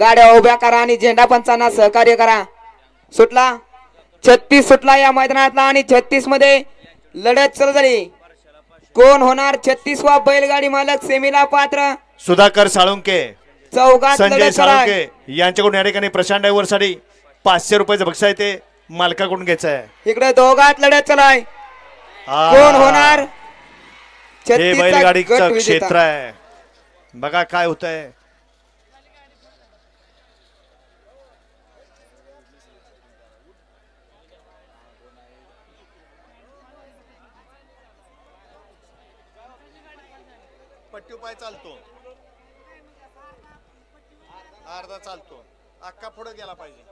गाड्या उभ्या करा आणि झेंडा पंचांना सहकार्य करा. सुटला? छत्तीस सुटला या मैदानातला आणि छत्तीसमध्ये लढत सुरू झाली. कोण होणार छत्तीसवा बैलगाडी मालक सेमीला पात्र? सुधाकर साळुंके चौघात संजय लढत सुरू आहे. साळुंके यांच्याकडून या ठिकाणी प्रशांत ड्रायव्हरसाठी पाचशे रुपयाचं बक्षीस आहे ते मालकाकडून घ्यायचं आहे इकडे दोघात लढत चालू आहे आ, कोण होणार? हे बैलगाडीचं विजेता. क्षेत्र आहे. बघा काय होत आहे पट्टी पाय चालतो. अर्धा चालतो. अक्का पुढे गेला पाहिजे.